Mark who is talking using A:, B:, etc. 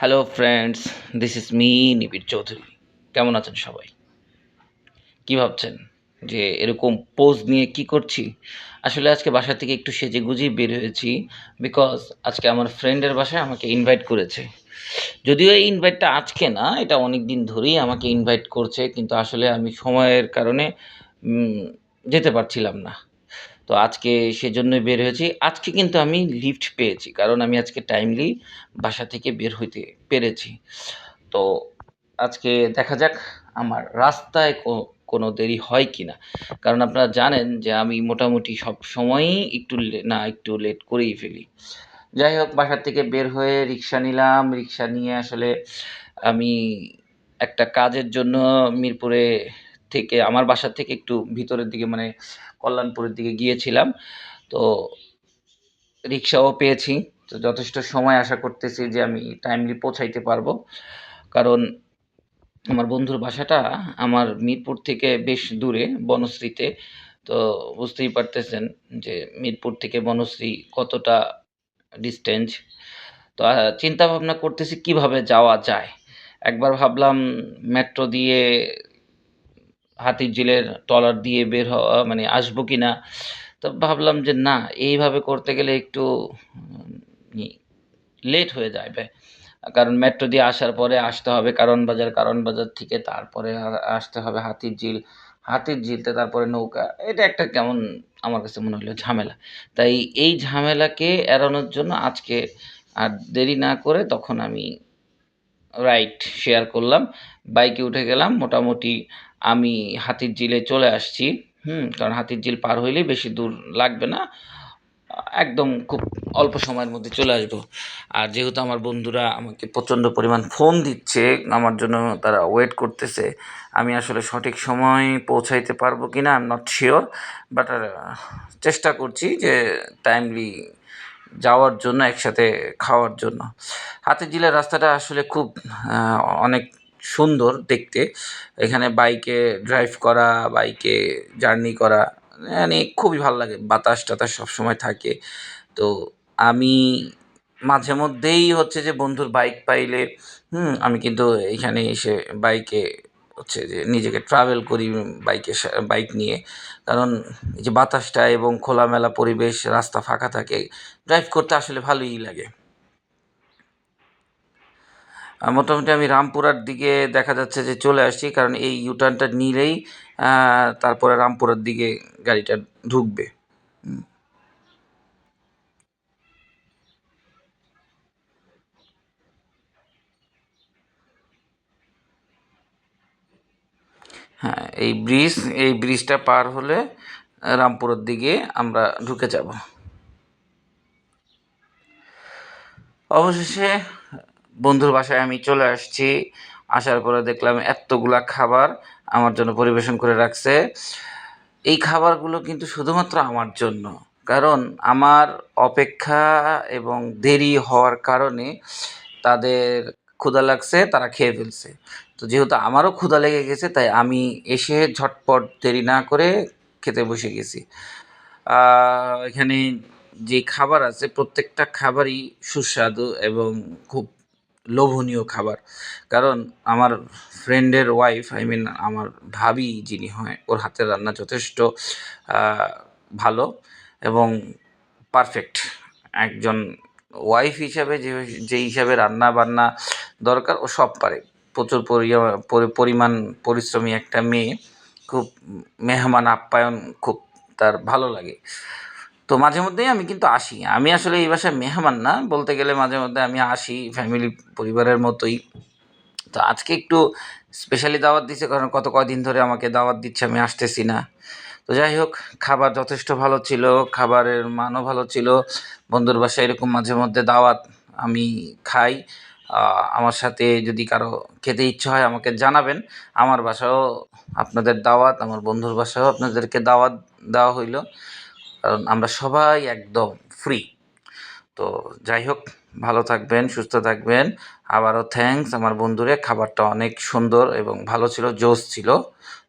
A: Hello friends this is me Nibir Chowdhury কেমন আছেন সবাই? কী ভাবছেন? যে এরকম পোজ নিয়ে কি করছি? আসলে আজকে বাসা থেকে একটু সেজে গুজিয়ে বের হয়েছি বিকজ আজকে আমার ফ্রেন্ডের বাসায় আমাকে ইনভাইট করেছে। যদিও এই ইনভাইটটা আজকে না, এটা অনেক দিন ধরেই আমাকে ইনভাইট করছে, কিন্তু আসলে আমি সময়ের কারণে যেতে পারছিলাম না। তো আজকে সেজন্যই বের হয়েছি। আজকে কিন্তু আমি লিফট পেয়েছি, কারণ আমি আজকে টাইমলি বাসা থেকে বের হইতে পেরেছি। তো আজকে দেখা যাক আমার রাস্তায় কোনো দেরি হয় কি না কারণ আপনারা জানেন যে আমি মোটামুটি সব সময়ই একটু না, একটু লেট করেই ফেলি। যাই হোক বাসার থেকে বের হয়ে রিক্সা নিলাম। রিক্সা নিয়ে আসলে আমি একটা কাজের জন্য মিরপুরে থেকে, আমার বাসার থেকে একটু ভিতরের দিকে মানে কল্যাণপুরের দিকে গিয়েছিলাম। তো রিক্সাও পেয়েছি। তো যথেষ্ট সময় আশা করতেছি যে আমি টাইমলি পৌঁছাইতে পারব। কারণ আমার বন্ধুর বাসাটা আমার মিরপুর থেকে বেশ দূরে, বনশ্রীতে। তো বুঝতেই পারতেছেন যে মিরপুর থেকে বনশ্রী কতটা ডিস্টেন্স তো চিন্তা ভাবনা করতেছি কীভাবে যাওয়া যায়। একবার ভাবলাম মেট্রো দিয়ে হাতির ঝিলের ট্রলার দিয়ে বের হওয়া মানে আসব কি না তো ভাবলাম যে না, এইভাবে করতে গেলে একটু লেট হয়ে যাবে কারণ মেট্রো দিয়ে আসার পরে আসতে হবে, কারণ বাজার কারণ বাজার থেকে তারপরে আসতে হবে হাতির ঝিল। হাতির ঝিলতে তারপরে নৌকা, এটা একটা কেমন, আমার কাছে মনে হলো ঝামেলা। তাই এই ঝামেলাকে এড়ানোর জন্য আজকে আর দেরি না করে তখন আমি রাইড শেয়ার করলাম। বাইকে উঠে গেলাম। মোটামুটি আমি হাতির ঝিলে চলে আসছি। হুম, কারণ হাতির ঝিল পার হইলেই বেশি দূর লাগবে না। একদম খুব অল্প সময়ের মধ্যে চলে আসব। আর যেহেতু আমার বন্ধুরা আমাকে প্রচণ্ড পরিমাণ ফোন দিচ্ছে, আমার জন্য তারা ওয়েট করতেছে, আমি আসলে সঠিক সময় পৌঁছাইতে পারব কি না I am not sure but চেষ্টা করছি যে টাইমলি যাওয়ার জন্য, একসাথে খাওয়ার জন্য। হাতির ঝিলের রাস্তাটা আসলে খুব অনেক সুন্দর দেখতে। এখানে বাইকে ড্রাইভ করা, বাইকে জার্নি করা মানে খুবই ভালো লাগে। বাতাস টাতাস সবসময় থাকে। তো আমি মাঝে মধ্যেই হচ্ছে যে বন্ধুর বাইক পাইলে, হুম, আমি কিন্তু এখানে এসে বাইকে হচ্ছে যে নিজেকে ট্রাভেল করি বাইকে বাইক নিয়ে। কারণ এই যে বাতাসটা এবং খোলামেলা পরিবেশ, রাস্তা ফাঁকা থাকে ড্রাইভ করতে আসলে ভালোই লাগে। মোটামুটি আমি রামপুরার দিকে দেখা যাচ্ছে যে চলে আসছি, কারণ এই ইউটার্নটা নিলেই তারপরে রামপুরার দিকে গাড়িটা ঢুকবে। হ্যাঁ এই ব্রিজ, এই ব্রিজটা পার হলে রামপুরের দিকে আমরা ঢুকে যাব। অবশেষে বন্ধুর বাসায় আমি চলে আসছি। আসার পরে দেখলাম এতগুলা খাবার আমার জন্য পরিবেশন করে রাখছে। এই খাবারগুলো কিন্তু শুধুমাত্র আমার জন্য, কারণ আমার অপেক্ষা এবং দেরি হওয়ার কারণে তাদের ক্ষুধা লাগছে, তারা খেয়ে ফেলছে। তো যেহেতু আমারও ক্ষুধা লেগে গেছে, তাই আমি এসে ঝটপট দেরি না করে খেতে বসে গেছি। এখানে যে খাবার আছে, প্রত্যেকটা খাবারই সুস্বাদু এবং খুব লোভনীয় খাবার। কারণ আমার ফ্রেন্ডের ওয়াইফ আই মিন আমার ভাবি যিনি হয়, ওর হাতের রান্না যথেষ্ট ভালো এবং পারফেক্ট একজন ওয়াইফ হিসাবে যে যে হিসাবে রান্না বান্না দরকার ও সব পারে। প্রচুর পরিমাণ পরিশ্রমী একটা মেয়ে, খুব মেহমান আপ্যায়ন খুব তার ভালো লাগে। তো মাঝে মধ্যেই আমি কিন্তু আসি। আমি আসলে এই বাসায় মেহমান না, বলতে গেলে মাঝে মধ্যে আমি আসি ফ্যামিলি পরিবারের মতোই। তো আজকে একটু স্পেশালি দাওয়াত দিচ্ছে কারণ কত কয়দিন ধরে আমাকে দাওয়াত দিচ্ছে আমি আসতেছি না। তো যাই হোক, খাবার যথেষ্ট ভালো ছিল, খাবারের মানও ভালো ছিল। বন্ধুর বাসায় এরকম মাঝে মধ্যে দাওয়াত আমি খাই। আমার সাথে যদি কারও খেতে ইচ্ছা হয় আমাকে জানাবেন। আমার বাসাও আপনাদের দাওয়াত, আমার বন্ধুর বাসাও আপনাদেরকে দাওয়াত দেওয়া হইল। কারণ আমরা সবাই একদম ফ্রি তো যাই হোক, ভালো থাকবেন, সুস্থ থাকবেন। আবারও থ্যাঙ্কস আমার বন্ধুরে। খাবারটা অনেক সুন্দর এবং ভালো ছিল জোস ছিল।